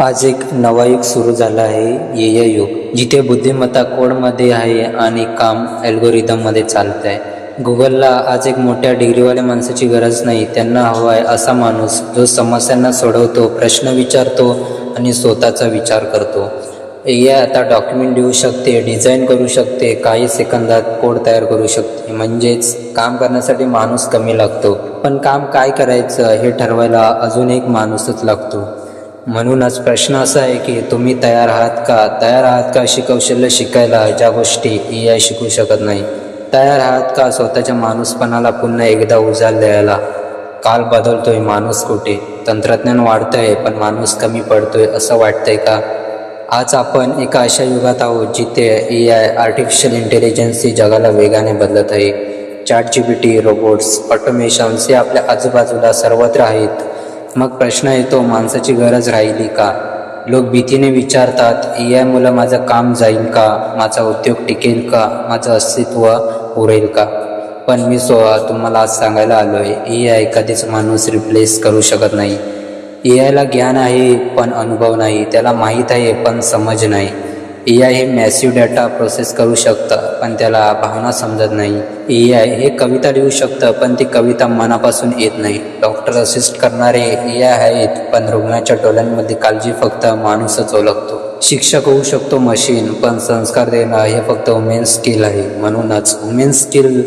आज एक नवा युग सुरू झाला आहे ए आय युग जिथे बुद्धिमत्ता कोडमध्ये आहे आणि काम अल्गोरिदममध्ये चालत आहे. गुगलला आज एक मोठ्या डिग्रीवाल्या माणसाची गरज नाही त्यांना हवा आहे असा माणूस जो समस्यांना सोडवतो प्रश्न विचारतो आणि स्वतःचा विचार करतो. ए आय आता डॉक्युमेंट देऊ शकते डिझाईन करू शकते काही सेकंदात कोड तयार करू शकते. म्हणजेच काम करण्यासाठी माणूस कमी लागतो. पण काम काय करायचं हे ठरवायला अजून एक माणूसच लागतो. म्हणूनच प्रश्न असा आहे की तुम्ही तयार आहात का? तयार आहात का अशी कौशल्य शिकायला ज्या गोष्टी ए आय शिकू शकत नाही? तयार आहात का स्वतःच्या माणूसपणाला पुन्हा एकदा उजाल द्यायला? काल बदलतोय माणूस कुठे? तंत्रज्ञान वाढतंय पण माणूस कमी पडतोय असं वाटतंय का? आज आपण एका अशा युगात आहोत जिथे ए आय आर्टिफिशियल इंटेलिजन्स ही जगाला वेगाने बदलत आहे. Chat G B T robots automations हे आपल्या आजूबाजूला सर्वत्र आहेत. मग प्रश्न येतो माणसाची गरज राहिली का? लोक भीतीने विचारतात ए आय मुलं माझं काम जाईल का? माझा उद्योग टिकेल का? माझं अस्तित्व उरेल का? पण मी सो तुम्हाला आज सांगायला आलो आहे ए आय कधीच माणूस रिप्लेस करू शकत नाही. ए आयला ज्ञान आहे पण अनुभव नाही. त्याला माहीत आहे पण समज नाही. ए आय हे मॅसिव्ह डेटा प्रोसेस करू शकतं पण त्याला भावना समजत नाही. ए आय हे कविता लिहू शकतं पण ती कविता मनापासून येत नाही. डॉक्टर असिस्ट करणारे ए आय आहेत पण रुग्णाच्या डोळ्यांमध्ये काळजी फक्त माणूसच ओळखतो. शिक्षक होऊ शकतो मशीन पण संस्कार देणं हे फक्त वुमेन स्किल आहे. म्हणूनच वुमेन स्किल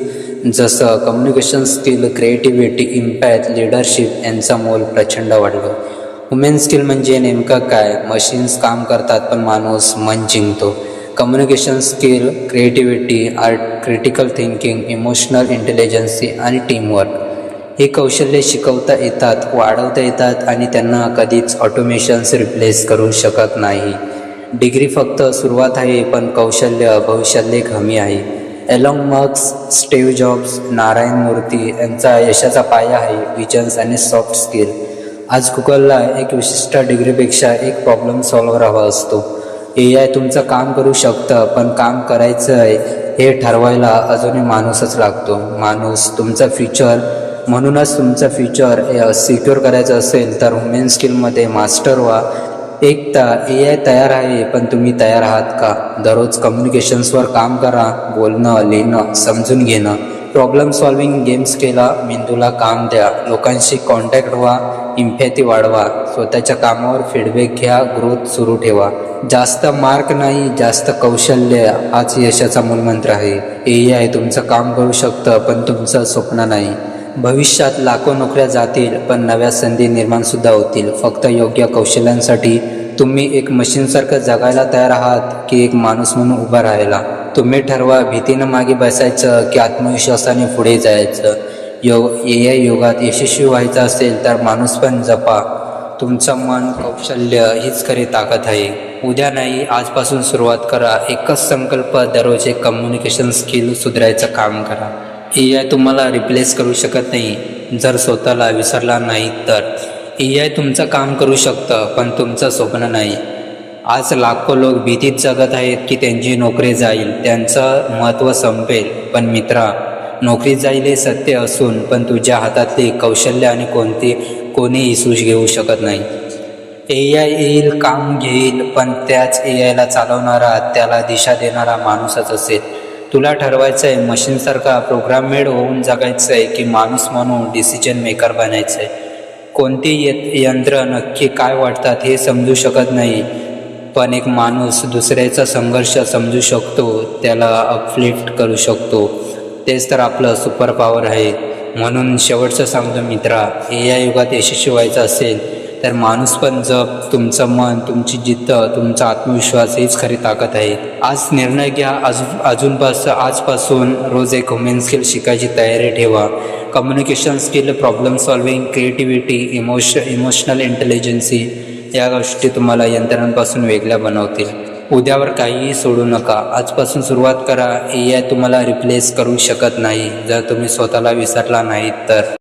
जसं communication skill creativity impact leadership यांचा मोल प्रचंड वाढलं. वुमेन स्किल म्हणजे नेमकं काय? मशीन्स काम करतात पण माणूस मन जिंकतो. Communication skill creativity art critical thinking emotional intelligence आणि टीमवर्क हे कौशल्य शिकवता येतात वाढवता येतात आणि त्यांना कधीच ऑटोमेशन्स रिप्लेस करू शकत नाही. डिग्री फक्त सुरुवात आहे पण कौशल्य भविष्यातले हमी आहे. एलॉंग मक्स स्टेव्ह जॉब्स नारायण मूर्ती यांचा यशाचा पाया आहे विजन्स आणि सॉफ्ट स्किल आज गुगलला एक विशिष्ट डिग्रीपेक्षा एक प्रॉब्लेम सॉल्व्हर हवा असतो. ए आय तुमचं काम करू शकतं पण काम करायचं आहे हे ठरवायला अजूनही माणूसच लागतो. माणूस तुमचं फ्युचर म्हणूनच तुमचं फ्युचर सिक्युअर करायचं असेल तर वुमेन स्किलमध्ये मास्टर व्हा. एक तर ए आय तयार आहे पण तुम्ही तयार आहात का? दररोज कम्युनिकेशन्सवर काम करा बोलणं लिहिणं समजून घेणं. प्रॉब्लेम सॉल्विंग गेम्स केला मेंदूला काम द्या लोकांशी कॉन्टॅक्ट व्हा इम्पॅथी वाढवा स्वतःच्या कामावर फीडबॅक घ्या ग्रोथ सुरू ठेवा. जास्त मार्क नाही जास्त कौशल्य हाच यशाचा मूलमंत्र आहे. ए आय तुमचं काम करू शकतं पण तुमचं स्वप्न नाही. भविष्यात लाखो नोकऱ्या जातील पण नव्या संधी निर्माणसुद्धा होतील. फक्त योग्य कौशल्यांसाठी तुम्ही एक मशीनसारखं जगायला तयार आहात की एक माणूस म्हणून उभा राहायला? तुम्ही ठरवा भीतीनं मागे बसायचं की आत्मविश्वासाने पुढे जायचं. योग ए आय युगात यशस्वी व्हायचं असेल तर माणूस पण जपा. तुमचं मन कौशल्य हीच खरी ताकद आहे. उद्या नाही आजपासून सुरुवात करा. एकच संकल्प दररोज एक कम्युनिकेशन स्किल सुधारायचं काम करा. ए आय तुम्हाला रिप्लेस करू शकत नाही. जर स्वतःला विसरला नाही तर. ए आय तुमचं काम करू शकतं पण तुमचं स्वप्न नाही. आज लाखो लोक भीतीत जगत आहेत की त्यांची नोकरी जाईल. त्यांचं महत्त्व संपेल. पण मित्रा नोकरी जाईल हे सत्य असून पण तुझ्या हातातली कौशल्य आणि कोणती कोणीही सूज घेऊ शकत नाही. ए आय येईल काम घेईल पण त्याच ए आयला चालवणारा त्याला दिशा देणारा माणूसच असेल. तुला ठरवायचं आहे मशीनसारखा प्रोग्राम मेड होऊन जगायचं आहे की माणूस म्हणून डिसिजन मेकर बनायचं आहे कोणती य यंत्र नक्की काय वाटतात हे समजू शकत नाही. पण एक माणूस दुसऱ्याचा संघर्ष समजू शकतो त्याला अपलिफ्ट करू शकतो. तेच तर आपलं सुपर पॉवर आहे. म्हणून शेवटचं सांगतो मित्रा ए या युगात यशस्वी व्हायचं असेल तर माणूस पण जप तुमचं मन तुमची जिद्द तुमचा आत्मविश्वास हीच खरी ताकद आहे. आज निर्णय घ्या अजून अजूनपासून आजपासून रोज एक वुमेन स्किल शिकायची तयारी ठेवा. Communication skill problem solving creativity emotion emotional intelligence या गोष्टी तुम्हाला यंत्रणांपासून वेगळ्या बनवतील. उद्यावर काहीही सोडू नका. आजपासून सुरुवात करा. ए आय तुम्हाला रिप्लेस करू शकत नाही. जर तुम्ही स्वतःला विसरला नाहीत तर.